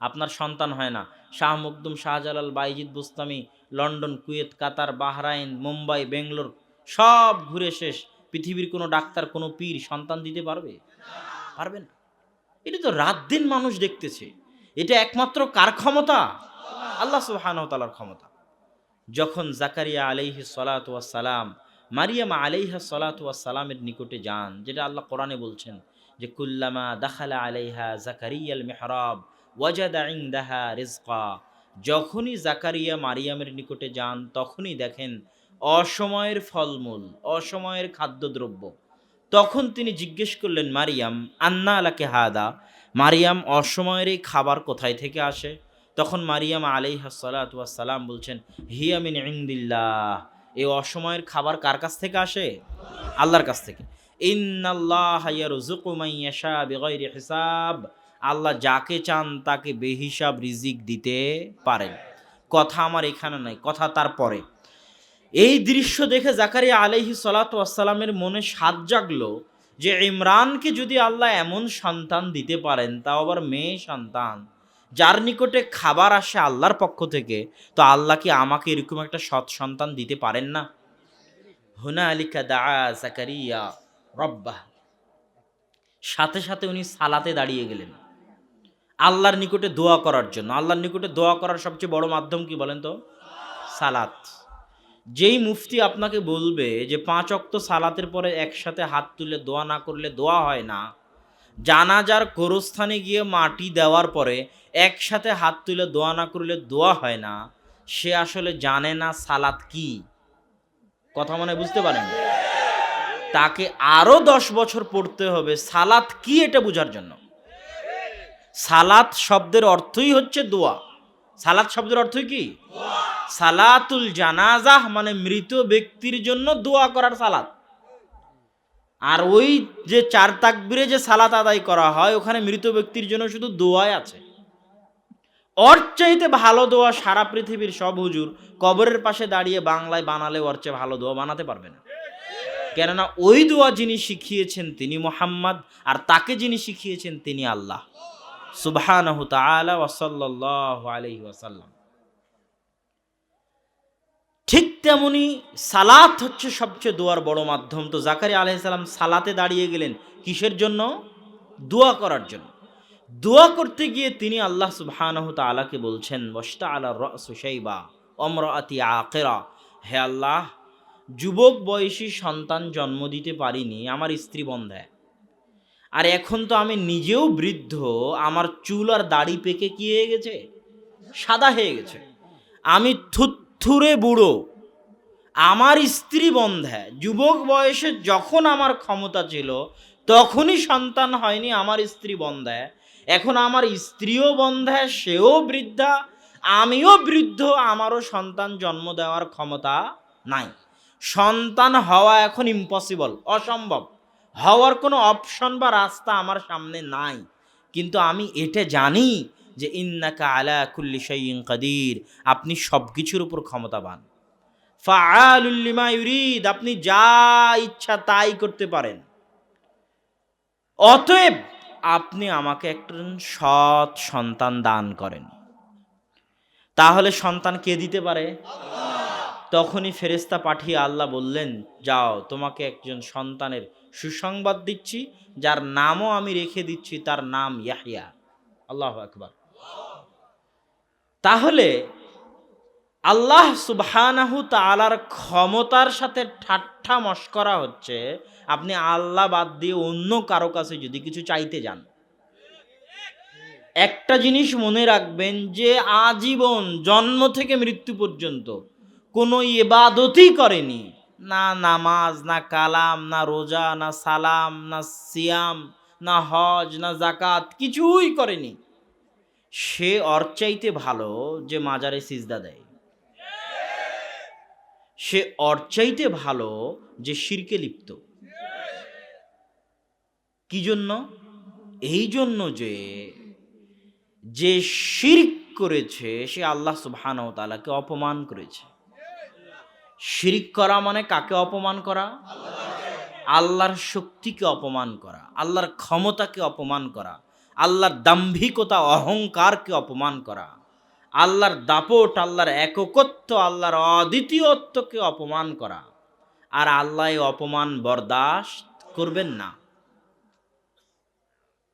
আপনার সন্তান হয় না। Shah Makhdum Shahjalal, Bayazid Bostami, London, Kuwait, Qatar, Bahrain, Mumbai, Bangalore, সব ঘুরে শেষ। পৃথিবীর কোনো ডাক্তার, কোনো পীর সন্তান দিতে পারবে? পারবে না। এটা তো রাত দিন মানুষ দেখতেছে। এটা একমাত্র কার ক্ষমতা? আল্লাহ সুবাহানতালার ক্ষমতা। যখন জাকারিয়া আলাইহি সালাম, মারিয়ামা আলাইহা সালামের নিকটে যান, যেটা আল্লাহ কোরআনে বলছেন যে, কুল্লামা দাখালা আলাইহা জাকারিয়াল মেহরাব। ওয়াজাদা রিজকা। যখনই জাকারিয়া মারিয়ামের নিকটে যান, তখনই দেখেন অসময়ের ফলমূল, অসময়ের খাদ্যদ্রব্য। তখন তিনি জিজ্ঞেস করলেন, মারিয়াম, আন্না আলাকে হাদা? মারিয়াম, অসময়ের এই খাবার কোথায় থেকে আসে? তখন মারিয়াম সালাম বলছেন হিয়ামিন ইংদিল্লাহ এই অসময়ের খাবার কার কাছ থেকে আসে? আল্লাহর কাছ থেকে। হিসাব। আল্লাহ যাকে চান তাকে বেহিসাব রিজিক দিতে পারেন। কথা আমার এখানে নাই, কথা তারপরে এই দৃশ্য দেখে জাকারিয়া আলাইহি সালাতামের মনে সাত জাগলো যে ইমরানকে যদি আল্লাহ এমন সন্তান দিতে পারেন, তাও আবার মেয়ে সন্তান। যার নিকটে খাবার আসে আল্লাহর পক্ষ থেকে, তো আল্লাহ কি আমাকে এরকম একটা সৎ সন্তান দিতে পারেন না? হুনা আলিকা দা রব্বাহ। সাথে সাথে উনি সালাতে দাঁড়িয়ে গেলেন। আল্লাহর নিকটে দোয়া করার জন্য। আল্লাহর নিকটে দোয়া করার সবচেয়ে বড় মাধ্যম কি বলেন তো? সালাত। যেই মুফতি আপনাকে বলবে যে পাঁচ অক্ত সালাতের পরে একসাথে হাত তুলে দোয়া না করলে দোয়া হয় না, জানাজার গোরস্থানে গিয়ে মাটি দেওয়ার পরে একসাথে হাত তুলে দোয়া না করলে দোয়া হয় না, সে আসলে জানে না সালাত কি। কথা মনে বুঝতে পারেন? তাকে আরও দশ বছর পড়তে হবে সালাত কি এটা বোঝার জন্য। সালাত শব্দের অর্থই হচ্ছে দোয়া। সালাত শব্দের অর্থই কি? সালাতুল জানাজাহ মানে মৃত ব্যক্তির জন্য দোয়া করার সালাত। আর ওই যে চার তাকবিরে যে সালাত আদায় করা হয়, ওখানে মৃত ব্যক্তির জন্য শুধু দোয়াই আছে। ওর চাইতে ভালো দোয়া সারা পৃথিবীর সব হুজুর কবরের পাশে দাঁড়িয়ে বাংলায় বানালে ওর চেয়ে ভালো দোয়া বানাতে পারবে না। কেননা ওই দোয়া যিনি শিখিয়েছেন তিনি মোহাম্মদ, আর তাকে যিনি শিখিয়েছেন তিনি আল্লাহ। সুবহানাহু তাআলা ওয়া সাল্লাল্লাহু আলাইহি ওয়াসাল্লাম। ঠিক তেমনি সালাত হচ্ছে সবচেয়ে দোয়ার বড় মাধ্যম। তো জাকারি আলাইসাল্লাম সালাতে দাঁড়িয়ে গেলেন কিসের জন্য? দোয়া করার জন্য। দোয়া করতে গিয়ে তিনি আল্লাহ সুবহানাহু তাআলাকে বলছেন বস্তা আলা রসাইবা অমরাতি আকেরা হে আল্লাহ, যুবক বয়সী সন্তান জন্ম দিতে পারিনি, আমার স্ত্রী বন্ধায় আর এখন তো আমি নিজেও বৃদ্ধ, আমার চুল আর দাড়ি পেকে কি হয়ে গেছে? সাদা হয়ে গেছে। আমি থুথুরে বুড়ো। আমার স্ত্রী বন্ধায় যুবক বয়সে যখন আমার ক্ষমতা ছিল, তখনই সন্তান হয়নি আমার স্ত্রী বন্ধায় এখন আমার স্ত্রীও বন্ধায় সেও বৃদ্ধা। আমিও বৃদ্ধ, আমারও সন্তান জন্ম দেওয়ার ক্ষমতা নাই। সন্তান হওয়া এখন ইম্পসিবল অসম্ভব। হওয়ার কোনো অপশন বা রাস্তা আমার সামনে নাই। কিন্তু আমি এটা জানি যে ইন্নাকা আলা কুল্লি শাইইন কাদির আপনি সব কিছুর উপর ক্ষমতাবান। ফাআলুল্লিমা ইউরিদ আপনি যা ইচ্ছা তাই করতে পারেন। অতএব আপনি আমাকে একজন সৎ সন্তান দান করেন। তাহলে সন্তান কে দিতে পারে? তখনই ফেরেস্তা পাঠিয়ে আল্লাহ বললেন যাও তোমাকে একজন সন্তানের সুসংবাদ দিচ্ছি, যার নামও আমি রেখে দিচ্ছি, তার নাম ইয়াহিয়া আল্লাহ আকবার। তাহলে আল্লাহ সুবহানাহু তালার ক্ষমতার সাথে ঠাট্টা মস্করা হচ্ছে, আপনি আল্লাহ বাদ দিয়ে অন্য কারও কাছে যদি কিছু চাইতে যান। একটা জিনিস মনে রাখবেন যে আজীবন জন্ম থেকে মৃত্যু পর্যন্ত কোনো ইবাদতই করেনি। না নামাজ, না কালাম, না রোজা, না সালাম, না সিয়াম, না হজ, না জাকাত কিছুই করেনি। সে অর চাইতে ভালো যে মাজারে সিজদা দেয়। সে অর চাইতে ভালো যে শিরকে লিপ্ত। কি জন্য? এই জন্য যে যে শিরক করেছে, সে আল্লাহ সুবহানাহু তাআলাকে অপমান করেছে। শিরিক করা মানে কাকে অপমান করা? আল্লাহর শক্তিকে অপমান করা, আল্লাহর ক্ষমতাকে অপমান করা, আল্লাহর দাম্ভিকতা, অহংকারকে অপমান করা, আল্লাহর দাপট, আল্লাহর এককত্ব, আল্লাহর অদ্বিতীয়ত্বকে অপমান করা। আর আল্লাহ অপমান বরদাস্ত করবেন না।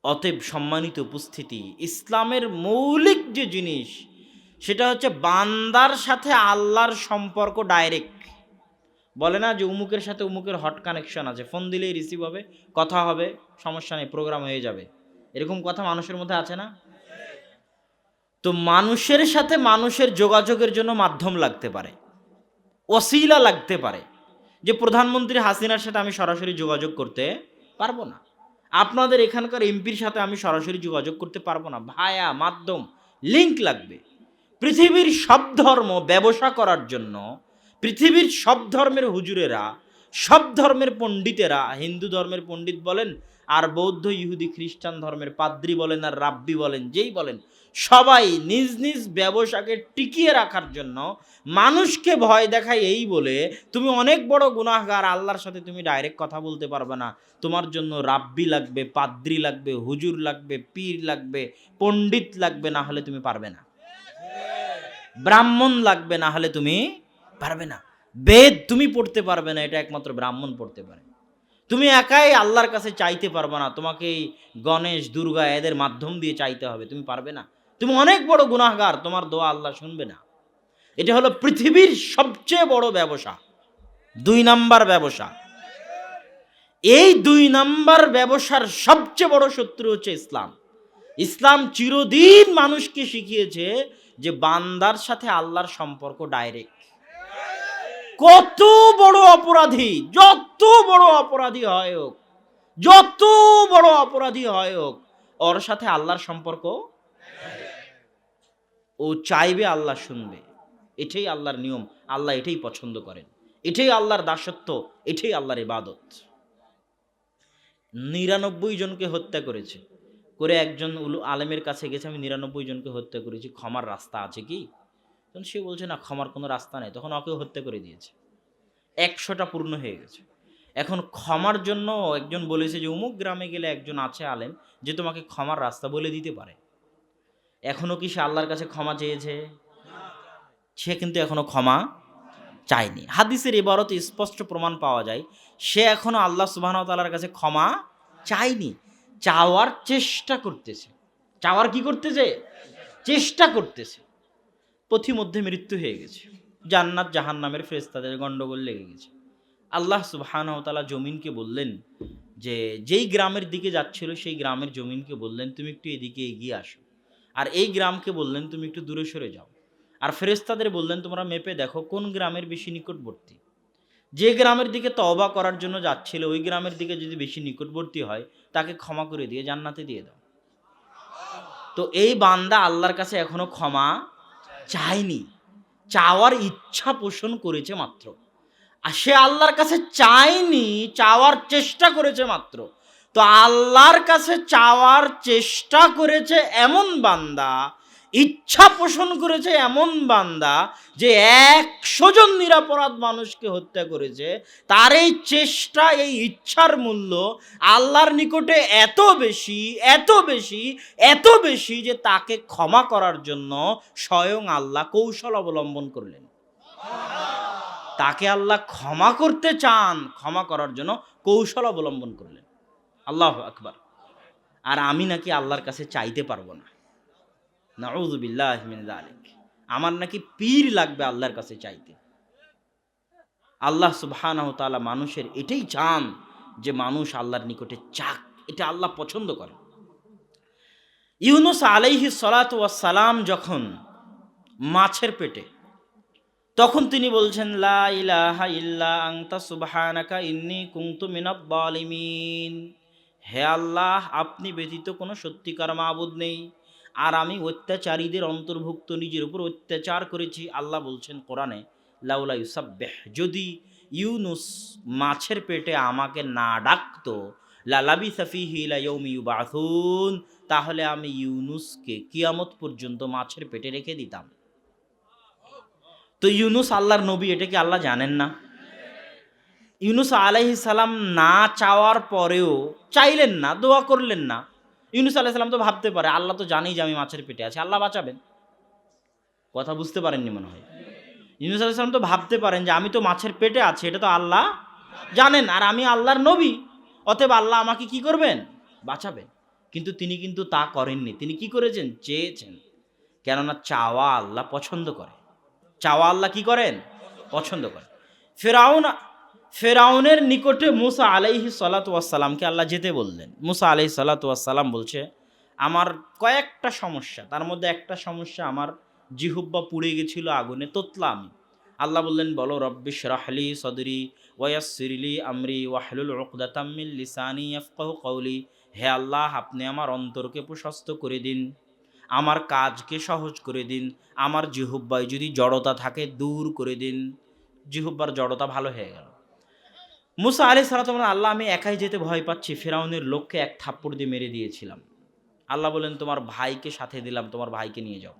অতএব সম্মানিত উপস্থিতি, ইসলামের মৌলিক যে জিনিস, সেটা হচ্ছে বান্দার সাথে আল্লাহর সম্পর্ক ডাইরেক্ট বলে না যে উমুকের সাথে উমুকের হট কানেকশন আছে। ফোন দিলেই রিসিভ হবে, কথা হবে, সমস্যা নেই প্রোগ্রাম হয়ে যাবে। এরকম কথা মানুষের মধ্যে আছে না? তো মানুষের সাথে মানুষের যোগাযোগের জন্য মাধ্যম লাগতে পারে। ওসিলা লাগতে পারে। যে প্রধানমন্ত্রী হাসিনার সাথে আমি সরাসরি যোগাযোগ করতে পারব না। আপনাদের এখানকার এমপির সাথে আমি সরাসরি যোগাযোগ করতে পারব না। ভায়া, মাধ্যম লিংক লাগবে। পৃথিবীর সব ধর্ম ব্যবসা করার জন্য পৃথিবীর সব ধর্মের হুজুরেরা, সব ধর্মের পণ্ডিতেরা, হিন্দু ধর্মের পণ্ডিত বলেন, আর বৌদ্ধ, ইহুদি, খ্রিস্টান ধর্মের পাদ্রি বলেন, আর রাব্বি বলেন, যেই বলেন, সবাই নিজ নিজ ব্যবসাকে টিকিয়ে রাখার জন্য মানুষকে ভয় দেখায় এই বলে, তুমি অনেক বড় গুনাহগার, আল্লাহর সাথে তুমি ডাইরেক্ট কথা বলতে পারবে না। তোমার জন্য রাব্বি লাগবে, পাদ্রি লাগবে, হুজুর লাগবে, পীর লাগবে, পণ্ডিত লাগবে, না হলে তুমি পারবে না। ব্রাহ্মণ লাগবে, না হলে তুমি পারবে না। বেদ তুমি পড়তে পারবে না, এটা একমাত্র ব্রাহ্মণ পড়তে পারে। তুমি একাই আল্লাহর কাছে চাইতে পারবে না, তোমাকে এই গণেশ, দুর্গা এদের মাধ্যম দিয়ে চাইতে হবে, তুমি পারবে না। তুমি অনেক বড় গুনাহগার, তোমার দোয়া আল্লাহ শুনবে না। এটা হলো পৃথিবীর সবচেয়ে বড় ব্যবসা, দুই নাম্বার ব্যবসা। এই দুই নাম্বার ব্যবসার সবচেয়ে বড় শত্রু হচ্ছে ইসলাম। ইসলাম চিরদিন মানুষকে শিখিয়েছে যে বান্দার সাথে আল্লাহর সম্পর্ক ডাইরেক্ট কত বড় অপরাধী, যত বড় অপরাধী হয় হোক, যত বড় অপরাধী হয় হোক, ওর সাথে আল্লাহর সম্পর্ক? ও চাইবে আল্লাহ শুনবে। এটাই আল্লাহর নিয়ম, আল্লাহ এটাই পছন্দ করেন। এটাই আল্লাহর দাসত্ব, এটাই আল্লাহর ইবাদত। নিরানব্বই জনকে হত্যা করেছে। করে একজন আলেমের কাছে গেছে, আমি নিরানব্বই জনকে হত্যা করেছি। ক্ষমার রাস্তা আছে কি? তখন সে বলছে, না, ক্ষমার কোনো রাস্তা নেই। তখন ওকেও হত্যা করে দিয়েছে। একশোটা পূর্ণ হয়ে গেছে। এখন ক্ষমার জন্য একজন বলেছে যে, অমুক গ্রামে গেলে একজন আছে আলেম যে তোমাকে ক্ষমার রাস্তা বলে দিতে পারে। এখনও কি সে আল্লাহর কাছে ক্ষমা চেয়েছে? সে কিন্তু এখনও ক্ষমা চায়নি। হাদিসের এবারত স্পষ্ট প্রমাণ পাওয়া যায়, সে এখনও আল্লাহ সুবাহ তালার কাছে ক্ষমা চায়নি। চাওয়ার চেষ্টা করতেছে। চাওয়ার কি করতেছে? চেষ্টা করতেছে। পথিমধ্যে মৃত্যু হয়ে গেছে। জান্নাত জাহান নামের ফেরেস্তাদের গণ্ডগোল লেগে গেছে। আল্লাহ সুবহান তালা জমিনকে বললেন যে, যেই গ্রামের দিকে যাচ্ছিল, সেই গ্রামের জমিনকে বললেন, তুমি একটু এদিকে এগিয়ে আসো। আর এই গ্রামকে বললেন, তুমি একটু দূরে সরে যাও। আর ফেরেস্তাদের বললেন, তোমরা মেপে দেখো কোন গ্রামের বেশি নিকটবর্তী? যে গ্রামের দিকে তওবা করার জন্য যাচ্ছিল, ওই গ্রামের দিকে যদি বেশি নিকটবর্তী হয়, তাকে ক্ষমা করে দিয়ে জান্নাতে দিয়ে দাও। তো এই বান্দা আল্লাহর কাছে এখনও ক্ষমা চায়নি। চাওয়ার ইচ্ছা পোষণ করেছে মাত্র। আর সে আল্লাহর কাছে চায়নি, চাওয়ার চেষ্টা করেছে মাত্র। তো আল্লাহর কাছে চাওয়ার চেষ্টা করেছে এমন বান্দা ইচ্ছা পোষণ করেছে এমন বান্দা যে একশো জন নিরাপরাধ মানুষকে হত্যা করেছে। তার এই চেষ্টা, এই ইচ্ছার মূল্য আল্লাহর নিকটে এত বেশি এত বেশি এত বেশি যে তাকে ক্ষমা করার জন্য স্বয়ং আল্লাহ কৌশল অবলম্বন করলেন। তাকে আল্লাহ ক্ষমা করতে চান, ক্ষমা করার জন্য কৌশল অবলম্বন করলেন। আল্লাহ আকবার। আর আমি নাকি আল্লাহর কাছে চাইতে পারব না। নাউজুবিল্লাহ যালিক। আমার নাকি পীর লাগবে আল্লাহর কাছে চাইতে। আল্লাহ সুবহানাহু তাআলা মানুষের এটাই চান যে মানুষ আল্লাহর নিকটে চাক, এটা আল্লাহ পছন্দ করে ইউনুস আলাইহি সালাত সালাম যখন মাছের পেটে, তখন তিনি বলছেন, লা ইলাহা ইল্লা আনতা সুবহানাকা ইন্নী কুনতু মিনাজ জালিমিন হে আল্লাহ, আপনি ব্যতীত কোনো সত্যিকার মাবুদ নেই। আর আমি অত্যাচারীদের অন্তর্ভুক্ত নিজের উপর অত্যাচার করেছি। আল্লাহ বলছেন কোরআনে, লাউলা ইউসাব্বেহ, যদি ইউনুস মাছের পেটে আমাকে না ডাকতো লালাবি সাফিহি লাইয়ৌমি ইউবাথুন তাহলে আমি ইউনুসকে কিয়ামত পর্যন্ত মাছের পেটে রেখে দিতাম। তো ইউনুস আল্লাহর নবী, এটা কি আল্লাহ জানেন না? ইউনুস আলাইহিস সালাম না চাওয়ার পরেও চাইলেন না, দোয়া করলেন না ইউনুস আলাইসাল্লাম তো ভাবতে পারে, আল্লাহ তো জানেই যে আমি মাছের পেটে আছি, আল্লাহ বাঁচাবেন। কথা বুঝতে পারেননি মনে হয়। ইউনুস আলাইসাল্লাম তো ভাবতে পারেন যে আমি তো মাছের পেটে আছি, এটা তো আল্লাহ জানেন, আর আমি আল্লাহর নবী, অতএব আল্লাহ আমাকে কি করবেন? বাঁচাবেন। কিন্তু তিনি কিন্তু তা করেননি। তিনি কি করেছেন? চেয়েছেন। কেননা চাওয়া আল্লাহ পছন্দ করে। চাওয়া আল্লাহ কি করেন? পছন্দ করেন ফেরাউন ফেরাউনের নিকটে মুসা আলাইহি সালাতামকে আল্লাহ যেতে বললেন। মুসা আলাইহি সালাতাম বলছে, আমার কয়েকটা সমস্যা, তার মধ্যে একটা সমস্যা আমার জিহুব্বা পুড়ে গেছিল আগুনে তোতলা আমি। আল্লাহ বললেন, বলো রব্বিশ রাহলি সদরি ওয়াসিরলি আমরি ওয়াহলুল উকদাতাম্মিল লিসানি ইয়াফকাহু কৌলি হে আল্লাহ, আপনি আমার অন্তরকে প্রশস্ত করে দিন, আমার কাজকে সহজ করে দিন, আমার জিহুব্বায় যদি জড়তা থাকে দূর করে দিন। জিহুব্বার জড়তা ভালো হয়ে গেল। মুসা আলি সালাতাম আল্লাহ, আমি একাই যেতে ভয় পাচ্ছি। ফেরাউনের লোককে এক থাপ্পড় দিয়ে মেরে দিয়েছিলাম। আল্লাহ বলেন, তোমার ভাইকে সাথে দিলাম, তোমার ভাইকে নিয়ে যাও।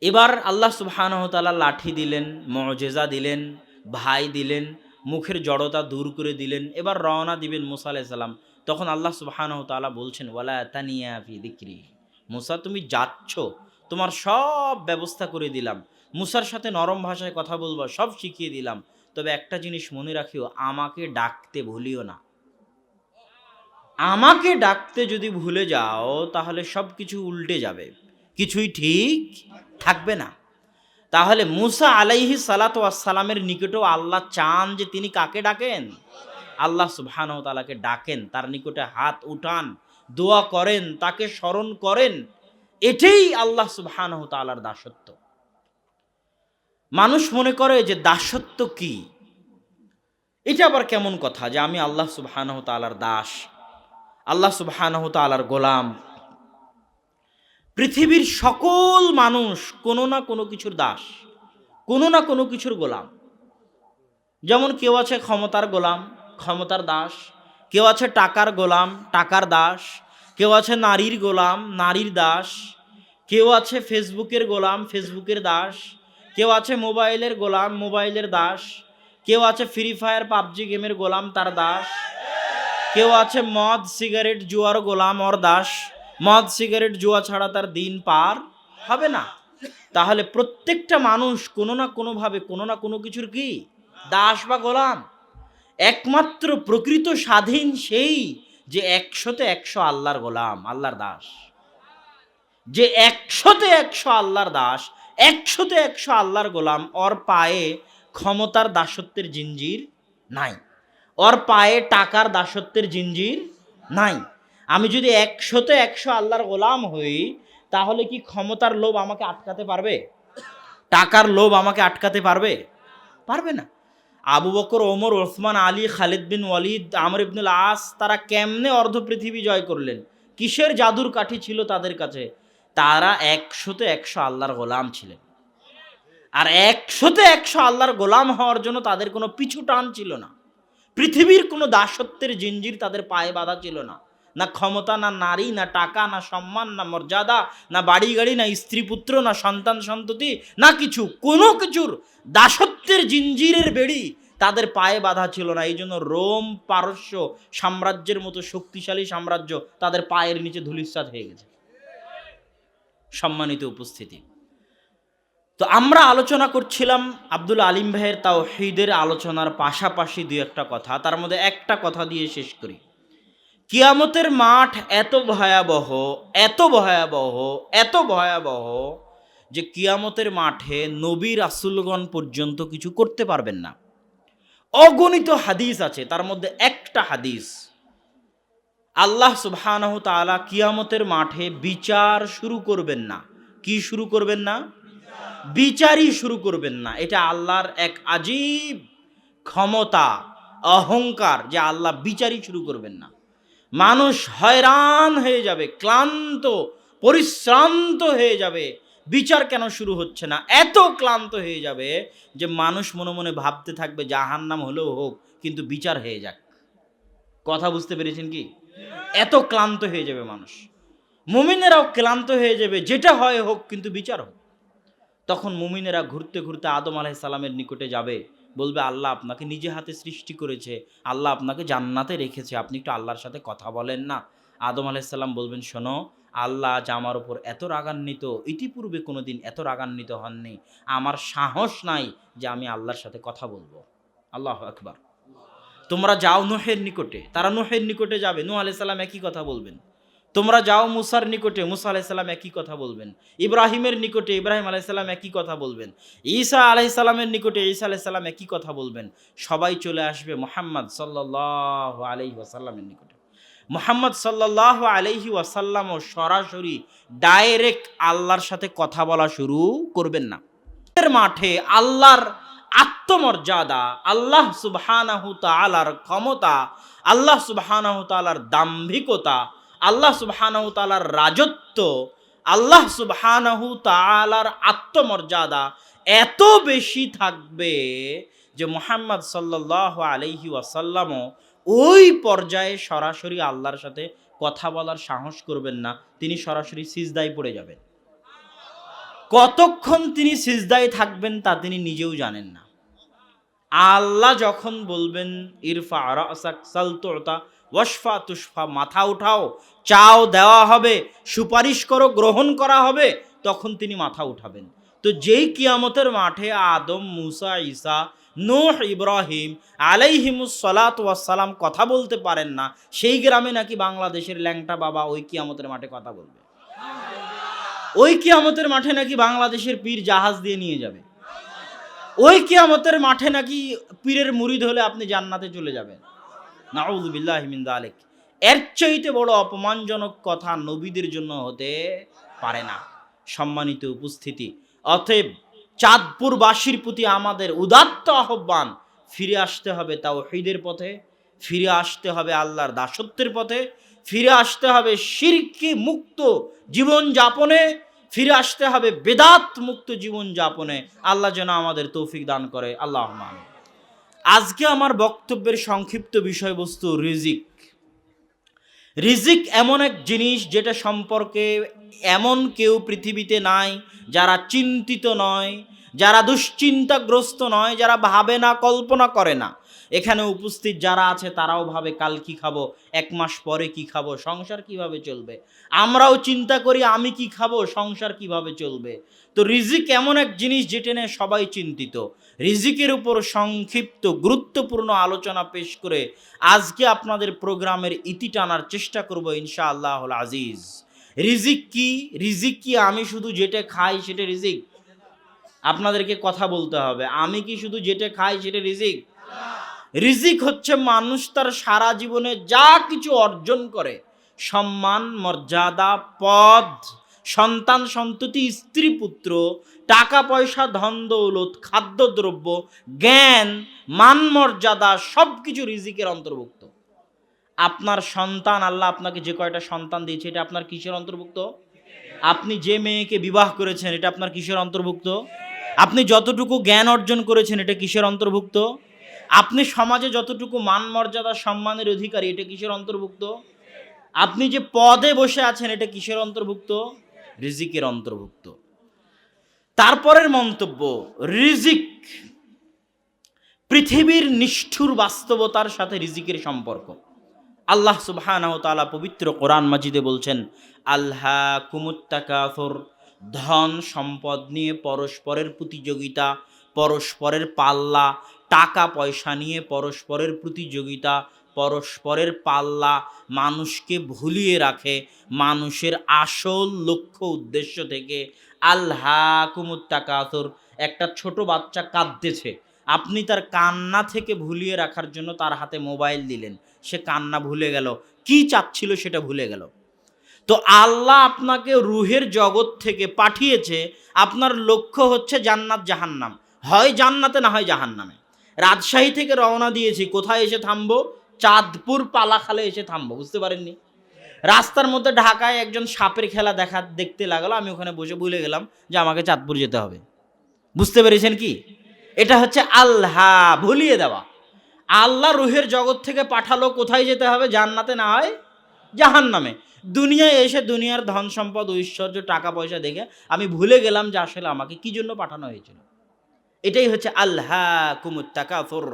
এবার আল্লাহ সুবাহানহতালা লাঠি দিলেন, মজেজা দিলেন, ভাই দিলেন, মুখের জড়তা দূর করে দিলেন। এবার রওনা দিবেন মুসা আলাইসাল্লাম তখন আল্লাহ সুবাহানহতালা বলছেন, ওয়ালা তানিয়া ফি দিক্রি। মুসা, তুমি যাচ্ছ। তোমার সব ব্যবস্থা করে দিলাম। মুসার সাথে নরম ভাষায় কথা বলব, সব শিখিয়ে দিলাম। তবে একটা জিনিস মনে রাখিও, আমাকে ডাকতে ভুলিও না। আমাকে ডাকতে যদি ভুলে যাও, তাহলে সব কিছু উল্টে যাবে। কিছুই ঠিক থাকবে না। তাহলে মুসা আলাইহি সালাতামের নিকটেও আল্লাহ চান যে তিনি কাকে ডাকেন? আল্লাহ সুবহান তালাকে ডাকেন, তার নিকটে হাত উঠান, দোয়া করেন, তাকে স্মরণ করেন। এটাই আল্লাহ সুবহান তালার দাসত্ব। মানুষ মনে করে যে দাসত্ব কি? এটা আবার কেমন কথা যে আমি আল্লাহ সুবহান তালার দাস, আল্লাহ সুবহান তালার গোলাম। পৃথিবীর সকল মানুষ কোনো না কোনো কিছুর দাস, কোনো না কোনো কিছুর গোলাম। যেমন কেউ আছে ক্ষমতার গোলাম, ক্ষমতার দাস, কেউ আছে টাকার গোলাম, টাকার দাস, কেউ আছে নারীর গোলাম, নারীর দাস, কেউ আছে ফেসবুকের গোলাম, ফেসবুকের দাস কেউ আছে মোবাইলের গোলাম, মোবাইলের দাস। কেউ আছে ফ্রি ফায়ার পাবজি গেমের গোলাম, তার দাস। কেউ আছে মদ, সিগারেট জুয়ার গোলাম, ওর দাস। মদ, সিগারেট জুয়া ছাড়া তার দিন পার হবে না। তাহলে প্রত্যেকটা মানুষ কোনো না কোনোভাবে, কোনো না কোনো কিছুর কি? দাস বা গোলাম। একমাত্র প্রকৃত স্বাধীন সেই যে একশোতে একশো আল্লাহর গোলাম, আল্লাহর দাস। যে একশোতে একশো আল্লাহর দাস একশোতে একশো আল্লাহর গোলাম, ওর পায়ে ক্ষমতার দাসত্বের জিঞ্জির নাই। ওর পায়ে টাকার দাসত্বের জিঞ্জির নাই। আমি যদি একশোতে একশো আল্লাহর গোলাম হই, তাহলে কি ক্ষমতার লোভ আমাকে আটকাতে পারবে? টাকার লোভ আমাকে আটকাতে পারবে? পারবে না। আবু বকর, ওমর, ওসমান, আলী, খালিদ বিন ওয়ালিদ, আমর ইবনুল আস, তারা কেমনে অর্ধ পৃথিবী জয় করলেন? কিসের জাদুর কাঠি ছিল তাদের কাছে? তারা একশোতে একশো আল্লাহর গোলাম ছিলেন। আর একশোতে একশো আল্লাহর গোলাম হওয়ার জন্য তাদের কোনো পিছু টান ছিল না। পৃথিবীর কোনো দাসত্বের জিঞ্জির তাদের পায়ে বাঁধা ছিল না। না ক্ষমতা, না নারী, না টাকা, না সম্মান, না মর্যাদা, না বাড়ি গাড়ি না স্ত্রী পুত্র, না সন্তান সন্ততি, না কিছু। কোনো কিছুর দাসত্বের জিঞ্জিরের বেড়ি তাদের পায়ে বাঁধা ছিল না। এই জন্য রোম পারস্য সাম্রাজ্যের মতো শক্তিশালী সাম্রাজ্য তাদের পায়ের নিচে ধুলিস্বাদ হয়ে গেছে। সম্মানিত উপস্থিতি। তো আমরা আলোচনা করছিলাম আব্দুল আলিম ভাইয়ের তাও হিদের আলোচনার পাশাপাশি দু একটা কথা, তার মধ্যে একটা কথা দিয়ে শেষ করি। কিয়ামতের মাঠ এত ভয়াবহ এত ভয়াবহ এত ভয়াবহ যে কিয়ামতের মাঠে নবী রাসুলগণ পর্যন্ত কিছু করতে পারবেন না। অগণিত হাদিস আছে, তার মধ্যে একটা হাদিস আল্লাহ সুবহানাহু তাআলা কিয়ামতের মাঠে বিচার শুরু করবেন না। কি শুরু করবেন না? বিচারই শুরু করবেন না। এটা আল্লাহর এক আজীব ক্ষমতা, অহংকার যে আল্লাহ বিচারই শুরু করবেন না। মানুষ হয়রান হয়ে যাবে, ক্লান্ত, পরিশ্রান্ত হয়ে যাবে। বিচার কেন শুরু হচ্ছে না? এত ক্লান্ত হয়ে যাবে যে মানুষ মনে মনে ভাবতে থাকবে জাহান নাম হলেও হোক, কিন্তু বিচার হয়ে যাক। কথা বুঝতে পেরেছেন কি? এত ক্লান্ত হয়ে যাবে মানুষ। মুমিনেরাও ক্লান্ত হয়ে যাবে, যেটা হয় হোক, কিন্তু বিচার হোক। তখন মুমিনেরা ঘুরতে ঘুরতে আদম আলাইসাল্লামের নিকটে যাবে, বলবে, আল্লাহ আপনাকে নিজে হাতে সৃষ্টি করেছে, আল্লাহ আপনাকে জান্নাতে রেখেছে, আপনি একটু আল্লাহর সাথে কথা বলেন না। আদম আলাইসাল্লাম বলবেন, শোনো, আল্লাহ আজ আমার উপর এত রাগান্বিত, ইতিপূর্বে কোনো দিন এত রাগান্বিত হননি। আমার সাহস নাই যে আমি আল্লাহর সাথে কথা বলব। আল্লাহ আকবার। তোমরা যাও নুহের নিকটে। তারা নুহের নিকটে যাবে। নূহ আলাইসাল্লাম একই কথা বলবেন। তোমরা যাও মুসার নিকটে। মুসা আলাইসাল্লাম একই কথা বলবেন। ইব্রাহিমের নিকটে ইব্রাহিম আলাইসাল্লাম একই কথা বলবেন। ঈসা আলাইসাল্লামের নিকটে ঈসা আলাইসাল্লাম একই কথা বলবেন। সবাই চলে আসবে মোহাম্মদ সাল্লাহ আলাইহি ওয়াসাল্লামের নিকটে। মোহাম্মদ সাল্লাহ আলাইহি ওয়াসাল্লামও সরাসরি ডাইরেক্ট আল্লাহর সাথে কথা বলা শুরু করবেন না। মাঠে আল্লাহর আত্মমর্যাদা, আল্লাহ সুবহানাহু ক্ষমতা, আল্লাহ সুবহানাহু তাআলার দাম্ভিকতা, আল্লাহ সুবহানাহু তাআলার রাজত্ব, আল্লাহ সুবহানাহু আত্মমর্যাদা এত বেশি থাকবে যে মোহাম্মদ সাল্লাহ আলাইহি ওয়াসাল্লামও ওই পর্যায়ে সরাসরি আল্লাহর সাথে কথা বলার সাহস করবেন না। তিনি সরাসরি সিজদায় পড়ে যাবেন। কতক্ষণ তিনি সিজদায় থাকবেন তা তিনি নিজেও জানেন না। আল্লাহ যখন বলবেন, ইরফা রাসাক সালতোতা ওয়াসফা তুসফা মাথা উঠাও, চাও দেওয়া হবে, সুপারিশ করো, গ্রহণ করা হবে, তখন তিনি মাথা উঠাবেন। তো যেই কিয়ামতের মাঠে আদম, মুসা, ঈসা, নূহ, ইব্রাহিম আলাইহিমুস সালাত ওয়াসালাম কথা বলতে পারেন না, সেই গ্রামে নাকি বাংলাদেশের ল্যাংটা বাবা ওই কিয়ামতের মাঠে কথা বলবে। ওই কিয়ামতের মাঠে নাকি বাংলাদেশের পীর জাহাজ দিয়ে নিয়ে যাবে। ওই কিয়ামতের মাঠে নাকি পীরের মুরিদ হলে আপনি জান্নাতে চলে যাবেন। নাউজুবিল্লাহ মিন দালিক এর চাইতে বড় অপমানজনক কথা নবীদের জন্য হতে পারে না। সম্মানিত উপস্থিতি। অতএব চাঁদপুরবাসীর প্রতি আমাদের উদাত্ত আহ্বান, ফিরে আসতে হবে তাও হৃদের পথে, ফিরে আসতে হবে আল্লাহর দাসত্বের পথে ফিরে আসতে হবে শিরকি মুক্ত জীবন যাপনে, ফিরে আসতে হবে বেদাত মুক্ত জীবন যাপনে। আল্লাহ যেন আমাদের তৌফিক দান করে। আল্লাহ আজকে আমার বক্তব্যের সংক্ষিপ্ত বিষয়বস্তু রিজিক। রিজিক এমন এক জিনিস যেটা সম্পর্কে এমন কেউ পৃথিবীতে নাই যারা চিন্তিত নয়, যারা দুশ্চিন্তাগ্রস্ত নয়, যারা ভাবে না, কল্পনা করে না। এখানে উপস্থিত যারা আছে তারাও ভাবে কাল কি খাব, এক মাস পরে কি খাব, সংসার কীভাবে চলবে? আমরাও চিন্তা করি আমি কি খাব, সংসার কীভাবে চলবে? তো রিজিক এমন এক জিনিস যেটা নিয়ে সবাই চিন্তিত। রিজিকের উপর সংক্ষিপ্ত, গুরুত্বপূর্ণ আলোচনা পেশ করে আজকে আপনাদের প্রোগ্রামের ইতি টানার চেষ্টা করব ইনশাআল্লাহ আজিজ। রিজিক কি? রিজিক কি আমি শুধু যেটা খাই সেটা রিজিক? আপনাদেরকে কথা বলতে হবে। আমি কি শুধু যেটা খাই সেটা রিজিক? রিজিক হচ্ছে মানুষ তার সারা জীবনে যা কিছু অর্জন করে। সম্মান, মর্যাদা, পদ, সন্তান, সন্ততি, স্ত্রী, পুত্র, টাকা, পয়সা, ধন, দৌলত খাদ্যদ্রব্য জ্ঞান, মান, মর্যাদা সব কিছু রিজিকের অন্তর্ভুক্ত। আপনার সন্তান, আল্লাহ আপনাকে যে কয়টা সন্তান দিয়েছে, এটা আপনার কিসের অন্তর্ভুক্ত? আপনি যে মেয়েকে বিবাহ করেছেন, এটা আপনার কিসের অন্তর্ভুক্ত? আপনি যতটুকু জ্ঞান অর্জন করেছেন, এটা কিসের অন্তর্ভুক্ত? আপনি সমাজে যতটুকু মান মর্যাদা, সম্মানের অধিকারী, এটা কিসের অন্তর্ভুক্ত? আপনি যে পদে বসে আছেন, এটা কিসের অন্তর্ভুক্ত? রিজিকের অন্তর্ভুক্ত। তারপরের মন্তব্য, রিজিক। পৃথিবীর নিষ্ঠুর বাস্তবতার সাথে রিজিকের সম্পর্ক। আল্লাহ সুবহানাহু তাআলা পবিত্র কোরআন মাজিদে বলছেন আল্লাহ কুমুত্তাকাফর ধন সম্পদ নিয়ে পরস্পরের প্রতিযোগিতা, পরস্পরের পাল্লা টাকা পয়সা নিয়ে পরস্পরের প্রতিযোগিতা, পরস্পরের পাল্লা মানুষকে ভুলিয়ে রাখে। মানুষের আসল লক্ষ্য উদ্দেশ্য থেকে আল্লাহ কুমুত্তাকাতর একটা ছোট বাচ্চা কাঁদতেছে। আপনি তার কান্না থেকে ভুলিয়ে রাখার জন্য তার হাতে মোবাইল দিলেন। সে কান্না ভুলে গেল। কি চাচ্ছিল সেটা ভুলে গেল। তো আল্লাহ আপনাকে রুহের জগৎ থেকে পাঠিয়েছে। আপনার লক্ষ্য হচ্ছে জান্নাত জাহান্নাম। হয় জান্নাতে না হয় জাহান্নামে। রাজশাহী থেকে রওনা দিয়েছি। কোথায় এসে থামবো? চাঁদপুর পালাখালে এসে থামবো, বুঝতে পারেননি রাস্তার মধ্যে ঢাকায় একজন সাপের খেলা দেখা, দেখতে লাগল। আমি ওখানে বসে ভুলে গেলাম যে আমাকে চাঁদপুর যেতে হবে। বুঝতে পেরেছেন কি? এটা হচ্ছে আল্লাহ, ভুলিয়ে দেওয়া। আল্লাহ রুহের জগৎ থেকে পাঠালো, কোথায় যেতে হবে জান্নাতে না হয় জাহান নামে দুনিয়ায় এসে দুনিয়ার ধন সম্পদ, ঐশ্বর্য, টাকা পয়সা দেখে আমি ভুলে গেলাম যে আসলে আমাকে কি জন্য পাঠানো হয়েছিল। এটাই হচ্ছে আল্লাহ কুমুত্তাকাফর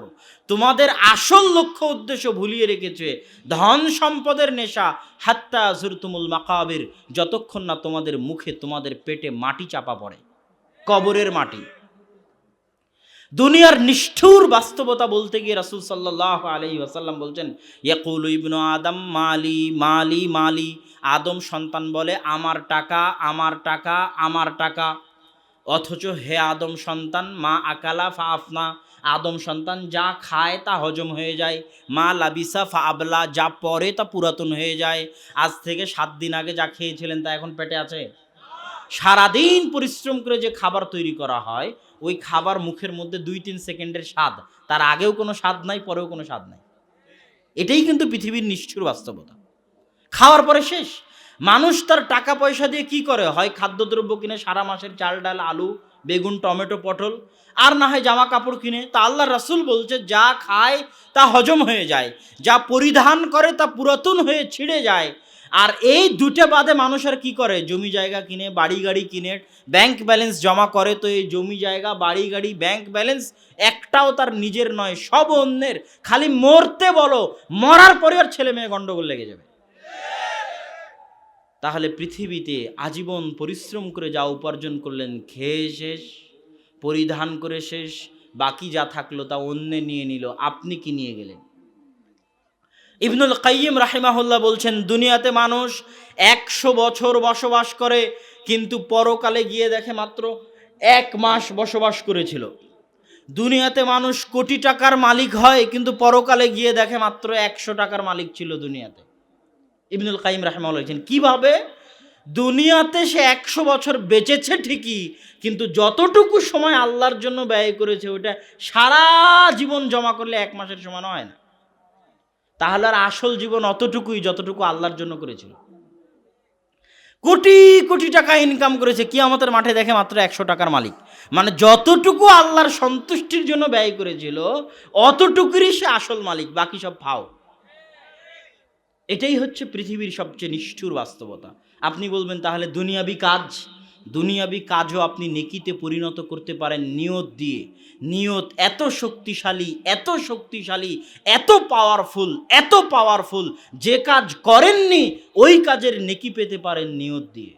তোমাদের আসল লক্ষ্য উদ্দেশ্য ভুলিয়ে রেখেছে ধন সম্পদের নেশা, হাত্তা জুরতুমুল মাকাবির, যতক্ষণ না তোমাদের মুখে তোমাদের পেটে মাটি চাপা পড়ে, কবরের মাটি। দুনিয়ার নিষ্ঠুর বাস্তবতা বলতে গিয়ে রাসুল সাল্লাহ আলহি ওয়াসাল্লাম বলছেন, ইয়াকুল ইবনু আদম, মালি মালি মালি। আদম সন্তান বলে, আমার টাকা আমার টাকা আমার টাকা। অথচ হে আদম সন্তান, মা আকালা ফা আফনা আদম সন্তান, যা খায় তা হজম হয়ে যায়। মা লাবিসা ফা আবলা যা পরে তা পুরাতন হয়ে যায়। আজ থেকে সাত দিন আগে যা খেয়েছিলেন তা এখন পেটে আছে? সারাদিন পরিশ্রম করে যে খাবার তৈরি করা হয়, ওই খাবার মুখের মধ্যে দুই তিন সেকেন্ডের স্বাদ। তার আগেও কোনো স্বাদ নাই, পরেও কোনো স্বাদ নাই। এটাই কিন্তু পৃথিবীর নিষ্ঠুর বাস্তবতা। খাওয়ার পরে শেষ। মানুষ তার টাকা পয়সা দিয়ে কি করে? হয় খাদ্যদ্রব্য কিনে, সারা মাসের চাল ডাল, আলু, বেগুন, টমেটো, পটল, আর না হয় জামা কাপড় কিনে। তা আল্লাহ রাসুল বলছে, যা খায় তা হজম হয়ে যায়, যা পরিধান করে তা পুরাতন হয়ে ছিঁড়ে যায়। আর এই দুটো বাদে মানুষ আর কি করে? জমি জায়গা কিনে, বাড়ি গাড়ি কিনে ব্যাংক ব্যালেন্স জমা করে। তো এই জমি জায়গা, বাড়ি গাড়ি ব্যাংক ব্যালেন্স একটাও তার নিজের নয়, সব অন্যের। খালি মরতে বলো, মরার পরে আর ছেলে মেয়ে গন্ডগোল লেগে যাবে। তাহলে পৃথিবীতে আজীবন পরিশ্রম করে যা উপার্জন করলেন খেয়ে শেষ, পরিধান করে শেষ, বাকি যা থাকল তা অন্যে নিয়ে নিল, আপনি কি নিয়ে গেলেন? ইবনুল কাইয়িম রাহিমাহুল্লাহ বলছেন, দুনিয়াতে মানুষ একশো বছর বসবাস করে, কিন্তু পরকালে গিয়ে দেখে মাত্র এক মাস বসবাস করেছিল। দুনিয়াতে মানুষ কোটি টাকার মালিক হয়, কিন্তু পরকালে গিয়ে দেখে মাত্র একশো টাকার মালিক ছিল দুনিয়াতে। ইবনুল কাইম রাহমাল বলছেন কীভাবে? দুনিয়াতে সে একশো বছর বেঁচেছে ঠিকই, কিন্তু যতটুকু সময় আল্লাহর জন্য ব্যয় করেছে ওটা সারা জীবন জমা করলে এক মাসের সমান হয় না। তাহলে আর আসল জীবন অতটুকুই যতটুকু আল্লাহর জন্য করেছিল। কোটি কোটি টাকা ইনকাম করেছে কি আমাদের মাঠে দেখে মাত্র একশো টাকার মালিক। মানে যতটুকু আল্লাহর সন্তুষ্টির জন্য ব্যয় করেছিল, অতটুকুরই সে আসল মালিক, বাকি সব ফাও। এটাই হচ্ছে পৃথিবীর সবচেয়ে নিষ্ঠুর বাস্তবতা। আপনি বলবেন, তাহলে দুনিয়াবি কাজ? দুনিয়াবি কাজও আপনি নেকিতে পরিণত করতে পারেন নিয়ত দিয়ে। নিয়ত এত শক্তিশালী এত শক্তিশালী, এত পাওয়ারফুল এত পাওয়ারফুল যে কাজ করেননি, ওই কাজের নেকি পেতে পারেন নিয়ত দিয়ে।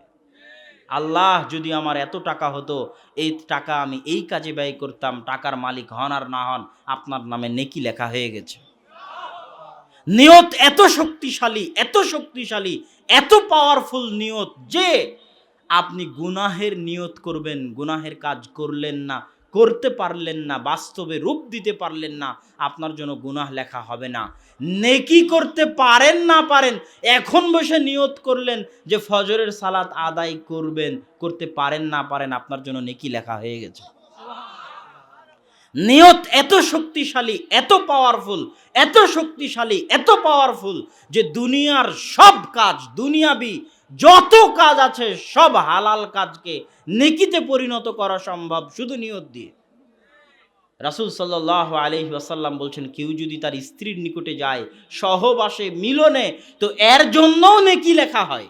আল্লাহ যদি আমার এত টাকা হতো, এই টাকা আমি এই কাজে ব্যয় করতাম, টাকার মালিক হন আর না হন, আপনার নামে নেকি লেখা হয়ে গেছে। নিয়ত এত শক্তিশালী এত শক্তিশালী, এত পাওয়ারফুল নিয়ত যে আপনি গুনাহের নিয়ত করবেন, গুনাহের কাজ করলেন না, করতে পারলেন না, বাস্তবে রূপ দিতে পারলেন না, আপনার জন্য গুনাহ লেখা হবে না। নেকি করতে পারেন না পারেন, এখন বসে নিয়ত করলেন যে ফজরের সালাত আদায় করবেন, করতে পারেন না পারেন, আপনার জন্য নেকি লেখা হয়ে গেছে। নিয়ত এত শক্তিশালী, এত পাওয়ারফুল এত শক্তিশালী, এত পাওয়ারফুল যে দুনিয়ার সব কাজ, দুনিয়াবি যত কাজ আছে সব হালাল কাজকে নেকিতে পরিণত করা সম্ভব শুধু নিয়ত দিয়ে। রাসুল সাল্লাহ আলহি আসাল্লাম বলছেন, কেউ যদি তার স্ত্রীর নিকটে যায় সহবাসে মিলনে, তো এর জন্যও নেকি লেখা হয়।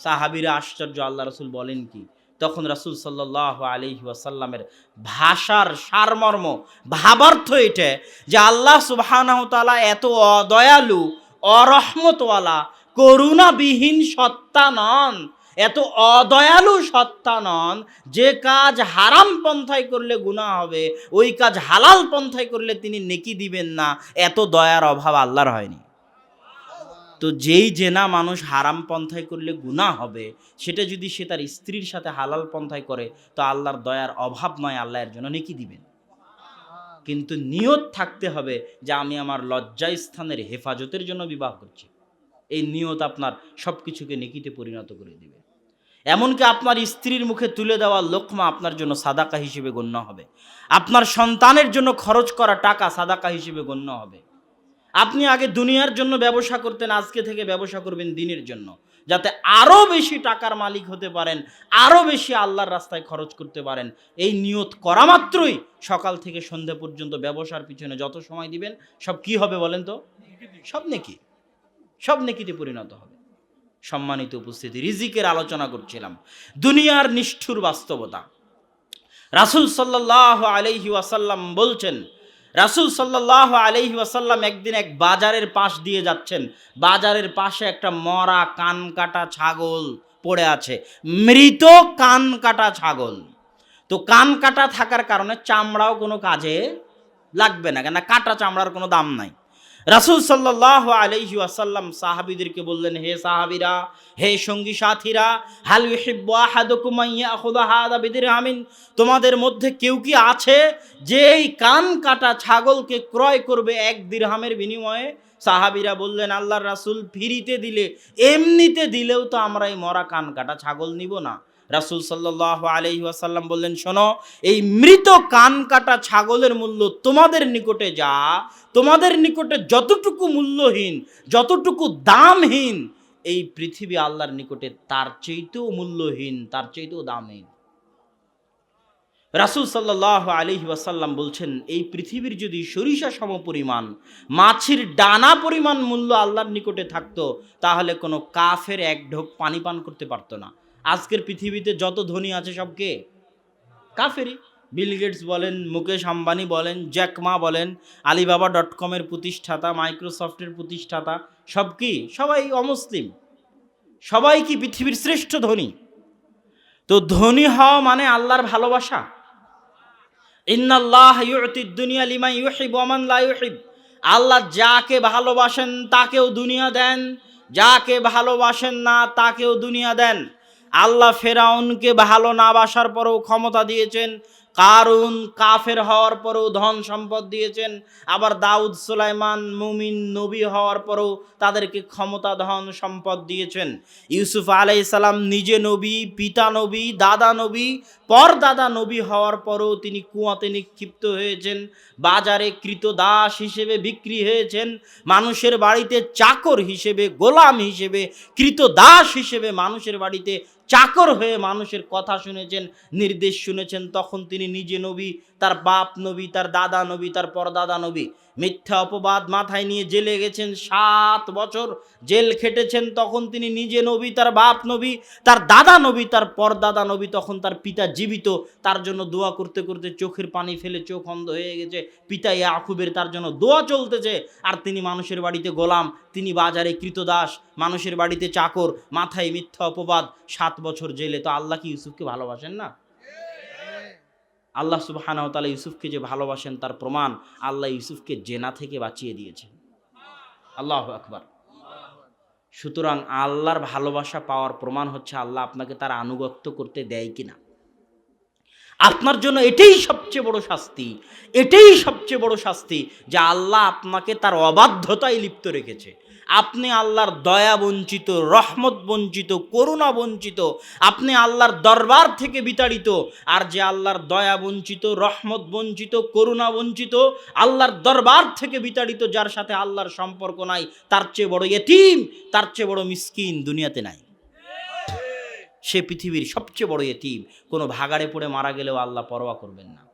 সাহাবিরা আশ্চর্য, আল্লাহ রসুল বলেন কি? তখন রাসুল সাল্লাহ আলহি ওয়াসাল্লামের ভাষার সারমর্ম, ভাবার্থ এটা যে আল্লাহ সুবাহানাহ তালা এত অদয়ালু, অরহমতওয়ালা, করুণাবিহীন সত্তা নন, এত অদয়ালু সত্তা নন, যে কাজ হারাম পন্থায় করলে গুণা হবে, ওই কাজ হালাল পন্থায় করলে তিনি নেকি দিবেন না, এত দয়ার অভাব আল্লাহর হয়নি। তো যেই জেনা মানুষ হারাম পন্থায় করলে গুণা হবে, সেটা যদি সে তার স্ত্রীর সাথে হালাল পন্থায় করে, তো আল্লাহর দয়ার অভাব নয় আল্লাহর জন্য নেকি দিবেন। কিন্তু নিয়ত থাকতে হবে যে আমি আমার লজ্জা স্থানের হেফাজতের জন্য বিবাহ করছি। এই নিয়ত আপনার সব কিছুকে নেকিতে পরিণত করে দিবে। এমনকি আপনার স্ত্রীর মুখে তুলে দেওয়া লোকমা আপনার জন্য সাদাকা হিসেবে গণ্য হবে। আপনার সন্তানের জন্য খরচ করা টাকা সাদাকা হিসেবে গণ্য হবে। আপনি আগে দুনিয়ার জন্য ব্যবসা করতেন, আজকে থেকে ব্যবসা করবেন দিনের জন্য। যাতে আরও বেশি টাকার মালিক হতে পারেন আরও বেশি আল্লাহর রাস্তায় খরচ করতে পারেন। এই নিয়ত করা মাত্রই সকাল থেকে সন্ধে পর্যন্ত ব্যবসার পিছনে যত সময় দিবেন, সব কি হবে বলেন তো? সব নেকি। সব নেকিতে পরিণত হবে। সম্মানিত উপস্থিতি, রিজিকের আলোচনা করছিলাম। দুনিয়ার নিষ্ঠুর বাস্তবতা। রাসুল সাল্লাহ আলহি ওয়াসাল্লাম বলছেন রাসুল সাল্লাহ আলহি ওয়াসাল্লাম একদিন এক বাজারের পাশ দিয়ে যাচ্ছেন। বাজারের পাশে একটা মরা কান কাটা ছাগল পড়ে আছে। মৃত কান কাটা ছাগল। তো কান কাটা থাকার কারণে চামড়াও কোনো কাজে লাগবে না কেন কাটা চামড়ার কোনো দাম নাই। রাসুল সাল্লাহ আলহি আসাল্লাম সাহাবিদেরকে বললেন, হে সাহাবিরা, হে সঙ্গী সাথীরা, হাল ইয়াখুযা তোমাদের মধ্যে কেউ কি আছে যে এই কান কাটা ছাগলকে ক্রয় করবে এক দিরহামের বিনিময়ে? সাহাবিরা বললেন, আল্লাহর রাসূল ফিরিতে দিলে, এমনিতে দিলেও তো আমরা এই মরা কান কাটা ছাগল নিব না। রাসুল সাল্লাহ আলহি আসাল্লাম বললেন, শোনো, এই মৃত কান কাটা ছাগলের মূল্য তোমাদের নিকটে যা, তোমাদের নিকটে যতটুকু মূল্যহীন, যতটুকু দামহীন, এই পৃথিবী আল্লাহর নিকটে তার চেয়েতেও মূল্যহীন, তার চেয়েতেও দামহীন। রাসুল সাল্লাহ আলহি ওয়াসাল্লাম বলছেন, এই পৃথিবীর যদি সরিষা সম পরিমাণ, মাছের ডানা পরিমাণ মূল্য আল্লাহর নিকটে থাকতো, তাহলে কোনো কাফের এক ঢোক পানি পান করতে পারতো না। আজকের পৃথিবীতে যত ধনী আছে সব কে? কাফেরই। বিল গেটস বলেন, মুকেশ আম্বানি বলেন জ্যাকমা বলেন, আলিবাবা ডট কমের প্রতিষ্ঠাতা, মাইক্রোসফটের প্রতিষ্ঠাতা, সব কি? সবাই অমুসলিম। সবাই কি পৃথিবীর শ্রেষ্ঠ ধনী? তো ধনী হওয়া মানে আল্লাহর ভালোবাসা? ইন্নাল্লাহ দুনিয়া লিমা ইউহিব ওমান লা আল্লাহ যাকে ভালোবাসেন, তাকেও দুনিয়া দেন। যাকে ভালোবাসেন না, তাকেও দুনিয়া দেন। আল্লাহ ফেরাউনকে ভালো না বাসার পরেও ক্ষমতা দিয়েছেন, কারুন কাফের হওয়ার পরেও ধন সম্পদ দিয়েছেন, আবার দাউদ সুলাইমান মুমিন নবী হওয়ার পরেও তাদেরকে ক্ষমতা, ধন সম্পদ দিয়েছেন। ইউসুফ আলাই সালাম নিজে নবী, পিতা নবী, দাদা নবী পর দাদা নবী হওয়ার পরেও তিনি কুয়াতে নিক্ষিপ্ত হয়েছেন, বাজারে কৃত দাস হিসেবে বিক্রি হয়েছেন, মানুষের বাড়িতে চাকর হিসেবে, গোলাম হিসেবে, কৃত দাস হিসেবে মানুষের বাড়িতে চাকর হয়ে মানুষের কথা শুনেছেন নির্দেশ শুনেছেন তখন তিনি নিজে নবী তার বাপ নবী, তার দাদা নবী, তার পরদাদা নবী মিথ্যা অপবাদ মাথায় নিয়ে জেলে গেছেন সাত বছর। জেল খেটেছেন তখন তিনি নিজে নবী, তার বাপ নবী, তার দাদা নবী, তার পরদাদা নবী তখন তার পিতা জীবিত। তার জন্য দোয়া করতে করতে চোখের পানি ফেলে চোখ অন্ধ হয়ে গেছে। পিতা ইয়াকুবের তার জন্য দোয়া চলতেছে। আর তিনি মানুষের বাড়িতে গোলাম, তিনি বাজারে কৃতদাস, মানুষের বাড়িতে চাকর, মাথায় মিথ্যা অপবাদ। সাত বছর জেলে। তো আল্লাহ কি ইউসুফকে ভালোবাসেন না? আল্লাহ সুবাহানাহ তালা ইউসুফকে যে ভালোবাসেন তার প্রমাণ আল্লাহ ইউসুফকে জেনা থেকে বাঁচিয়ে দিয়েছেন। আল্লাহ আকবার। সুতরাং আল্লাহর ভালোবাসা পাওয়ার প্রমাণ হচ্ছে আল্লাহ আপনাকে তার আনুগত্য করতে দেয় কিনা। আপনার জন্য এটাই সবচেয়ে বড় শাস্তি, এটাই সবচেয়ে বড় শাস্তি যে আল্লাহ আপনাকে তার অবাধ্যতায় লিপ্ত রেখেছে। আপনি আল্লাহর দয়া বঞ্চিত, রহমত বঞ্চিত, করুণা বঞ্চিত, আপনি আল্লাহর দরবার থেকে বিতাড়িত, আর যে আল্লাহর দয়া বঞ্চিত, রহমত বঞ্চিত, করুণা বঞ্চিত, আল্লাহর দরবার থেকে বিতাড়িত, যার সাথে আল্লাহর সম্পর্ক নাই, তার চেয়ে বড় এতিম, তার চেয়ে বড় মিসকিন দুনিয়াতে নাই। সে পৃথিবীর সবচেয়ে বড় এতিম। কোনো ভাগাড়ে পড়ে মারা গেলেও আল্লাহ পরোয়া করবেন না।